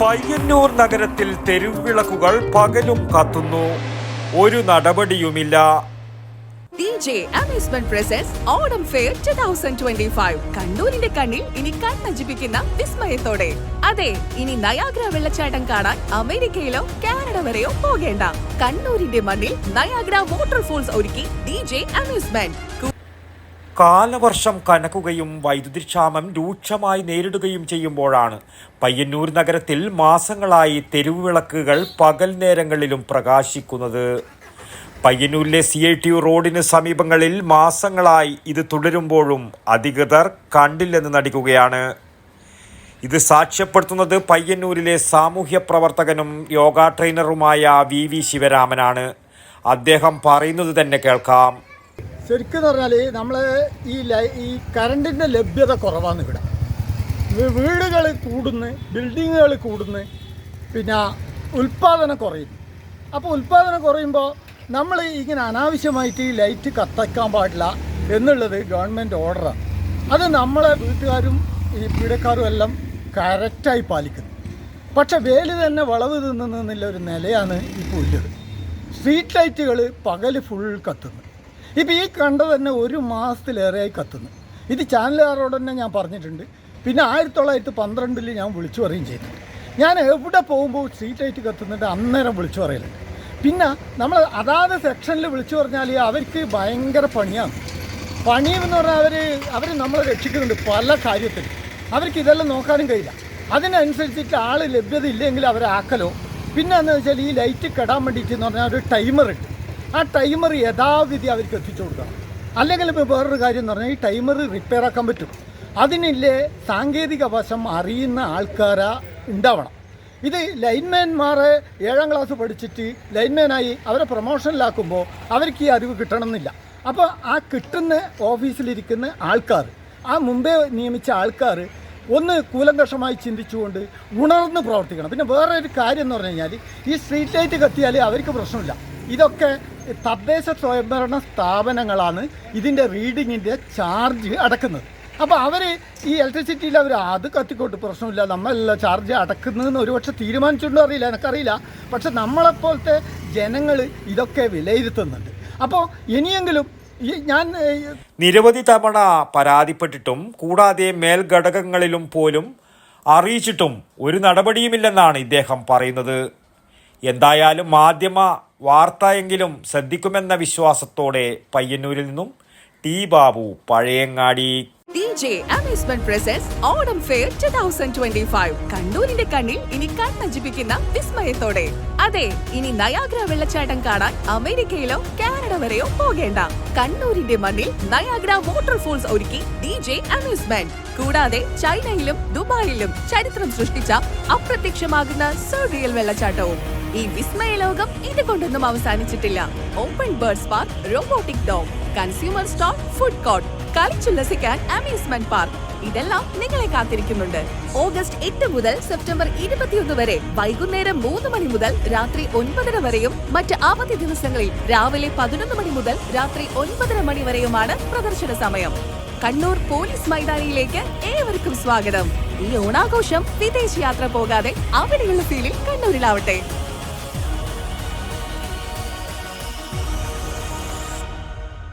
പയ്യന്നൂർ നഗരത്തിൽ തെരുവിളക്കുകൾ പകലും കത്തുന്നു. ഒരു നടപടിയുമില്ല. DJ Amusement Presents Onam fair 2025 കണ്ണൂരിന്റെ കണ്ണിൽ ഇനി കണ്ണജിപ്പിക്കുന്ന വിസ്മയത്തോടെ. അതെ ഇനി നയാഗ്ര വെള്ളച്ചാട്ടം കാണാൻ അമേരിക്കയിലോ കാനഡ വരെയോ പോകേണ്ട. കണ്ണൂരിന്റെ മണ്ണിൽ നയാഗ്ര വാട്ടർഫോൾസ് ഒരുക്കി DJ Amusement. കാലവർഷം കനക്കുകയും വൈദ്യുതിക്ഷാമം രൂക്ഷമായി നേരിടുകയും ചെയ്യുമ്പോഴാണ് പയ്യന്നൂർ നഗരത്തിൽ മാസങ്ങളായി തെരുവുവിളക്കുകൾ പകൽ നേരങ്ങളിലും പ്രകാശിക്കുന്നത്. പയ്യന്നൂരിലെ സി ഐ ടി റോഡിന് സമീപങ്ങളിൽ മാസങ്ങളായി ഇത് തുടരുമ്പോഴും അധികൃതർ കണ്ടില്ലെന്ന് നടിക്കുകയാണ്. ഇത് സാക്ഷ്യപ്പെടുത്തുന്നത് പയ്യന്നൂരിലെ സാമൂഹ്യ പ്രവർത്തകനും യോഗ ട്രെയിനറുമായ വി വി ശിവരാമനാണ്. അദ്ദേഹം പറയുന്നത് തന്നെ കേൾക്കാം. ശരിക്കും പറഞ്ഞാൽ നമ്മൾ ഈ ഈ കറണ്ടിന്റെ ലഭ്യത കുറവാണ് ഇവിടെ. വീടുകൾ കൂടുന്നു ബിൽഡിങ്ങുകൾ കൂടുന്നു പിന്നെ ഉൽപ്പാദനം കുറയും. അപ്പോൾ ഉൽപ്പാദനം കുറയുമ്പോൾ നമ്മൾ ഇങ്ങനെ അനാവശ്യമായിട്ട് ഈ ലൈറ്റ് കത്തക്കാൻ പാടില്ല എന്നുള്ളത് ഗവൺമെന്റ് ഓർഡറാണ്. അത് നമ്മളെ വീട്ടുകാരും ഈ പീഡക്കാരും എല്ലാം കറക്റ്റായി പാലിക്കുന്നു. പക്ഷെ വേൽ തന്നെ വളവ് തിന്നുന്നുള്ള ഒരു നിലയാണ് ഈ ഉള്ളത്. സ്ട്രീറ്റ് ലൈറ്റുകൾ പകൽ ഫുൾ കത്തുന്നു. ഇപ്പോൾ ഈ കണ്ട തന്നെ ഒരു മാസത്തിലേറെയായി കത്തുന്നു. ഇത് ചാനലുകാരോട് തന്നെ ഞാൻ പറഞ്ഞിട്ടുണ്ട്. പിന്നെ ആയിരത്തി തൊള്ളായിരത്തി പന്ത്രണ്ടിൽ ഞാൻ വിളിച്ചു പറയുകയും ചെയ്തിട്ടുണ്ട് ഞാൻ എവിടെ പോകുമ്പോൾ സ്ട്രീറ്റ് ലൈറ്റ് കത്തുന്നുണ്ട് അന്നേരം വിളിച്ചു പറയലുണ്ട്. പിന്നെ നമ്മൾ അതാത് സെക്ഷനിൽ വിളിച്ചു പറഞ്ഞാൽ അവർക്ക് ഭയങ്കര പണിയാണ്. പണി എന്ന് പറഞ്ഞാൽ അവർ അവർ നമ്മളെ രക്ഷിക്കുന്നുണ്ട് പല കാര്യത്തിലും. അവർക്ക് ഇതെല്ലാം നോക്കാനും കഴിയില്ല. അതിനനുസരിച്ചിട്ട് ആൾ ലഭ്യത ഇല്ലെങ്കിൽ അവരാക്കലോ. പിന്നെ എന്ന് വെച്ചാൽ ഈ ലൈറ്റ് കെടാൻ വേണ്ടിയിട്ട് എന്ന് പറഞ്ഞാൽ ഒരു ടൈമർ ഉണ്ട് ആ ടൈമർ യഥാവിധി അവർക്ക് എത്തിച്ചു കൊടുക്കുക. അല്ലെങ്കിൽ ഇപ്പോൾ വേറൊരു കാര്യം എന്ന് പറഞ്ഞാൽ ഈ ടൈമർ റിപ്പയർ ആക്കാൻ പറ്റും. അതിനില്ലേ സാങ്കേതിക വശം അറിയുന്ന ആൾക്കാരാ ഉണ്ടാവണം. ഇത് ലൈൻമാൻമാരെ ഏഴാം ക്ലാസ് പഠിച്ചിട്ട് ലൈൻമാനായി അവരെ പ്രൊമോഷനിലാക്കുമ്പോൾ അവർക്ക് ഈ അറിവ് കിട്ടണമെന്നില്ല. അപ്പോൾ ആ കിട്ടുന്ന ഓഫീസിലിരിക്കുന്ന ആൾക്കാർ ആ മുമ്പേ നിയമിച്ച ആൾക്കാർ ഒന്ന് കൂലങ്കഷമായി ചിന്തിച്ചുകൊണ്ട് ഉണർന്ന് പ്രവർത്തിക്കണം. പിന്നെ വേറെ ഒരു കാര്യം എന്ന് പറഞ്ഞു കഴിഞ്ഞാൽ ഈ സ്ട്രീറ്റ് ലൈറ്റ് കത്തിയാൽ അവർക്ക് പ്രശ്നമില്ല. ഇതൊക്കെ തദ്ദേശ സ്വയംഭരണ സ്ഥാപനങ്ങളാണ് ഇതിന്റെ റീഡിങ്ങിന്റെ ചാർജ് അടക്കുന്നത്. അപ്പോൾ അവർ ഈ ഇലക്ട്രിസിറ്റിയിൽ അവർ അത് കത്തിക്കോട്ട് പ്രശ്നമില്ല നമ്മളല്ല ചാർജ് അടക്കുന്നതെന്ന് ഒരുപക്ഷെ തീരുമാനിച്ചിട്ടുണ്ടോ അറിയില്ല എനിക്കറിയില്ല. പക്ഷെ നമ്മളെപ്പോലത്തെ ജനങ്ങൾ ഇതൊക്കെ വിലയിരുത്തുന്നുണ്ട്. അപ്പോൾ ഇനിയെങ്കിലും ഞാൻ നിരവധി തവണ പരാതിപ്പെട്ടിട്ടും കൂടാതെ മേൽഘടകങ്ങളിലും പോലും അറിയിച്ചിട്ടും ഒരു നടപടിയുമില്ലെന്നാണ് ഇദ്ദേഹം പറയുന്നത്. എന്തായാലും മാധ്യമ വാർത്തയെങ്കിലും ശ്രദ്ധിക്കുമെന്ന വിശ്വാസത്തോടെ പയ്യന്നൂരിൽ നിന്നും T Babu Pazhayangadi. Presents Onam fair 2025 കണ്ണൂരിന്റെ കണ്ണിൽ ഇനി കണ്ണജിപ്പിക്കുന്ന വിസ്മയത്തോടെ. അതെ ഇനി നയാഗ്ര വെള്ളച്ചാട്ടം കാണാൻ അമേരിക്കയിലോ കാനഡ വരെയോ പോകേണ്ട. കണ്ണൂരിന്റെ മണ്ണിൽ നയാഗ്ര വാട്ടർഫോൾസ് ഒരുക്കി ഡി ജെ അമ്യൂസ്മെന്റ് കൂടാതെ ചൈനയിലും ദുബായിലും ചരിത്രം സൃഷ്ടിച്ച അപ്രത്യക്ഷമാകുന്ന സോഡിയൽ വെള്ളച്ചാട്ടവും. ഈ വിസ്മയ ലോകം ഇതുകൊണ്ടൊന്നും അവസാനിച്ചിട്ടില്ല. Open birds park robotic dome consumer store food court കളിച്ചുല്ലസിക്കാൻ amusement park ഇതെല്ലാം നിങ്ങളെ കാത്തിരിക്കുന്നുണ്ട്. ഓഗസ്റ്റ് എട്ട് മുതൽ സെപ്റ്റംബർ ഇരുപത്തിയൊന്ന് വരെ വൈകുന്നേരം മൂന്ന് മണി മുതൽ രാത്രി ഒൻപതര വരെയും മറ്റ് അവധി ദിവസങ്ങളിൽ രാവിലെ പതിനൊന്ന് മണി മുതൽ രാത്രി ഒൻപതര മണി വരെയുമാണ് പ്രദർശന സമയം. കണ്ണൂർ പോലീസ് മൈതാനിയിലേക്ക് ഏവർക്കും സ്വാഗതം. ഈ ഓണാഘോഷം വിദേശ യാത്ര പോകാതെ അവിടെയുള്ള ഫീലിൽ കണ്ണൂരിലാവട്ടെ.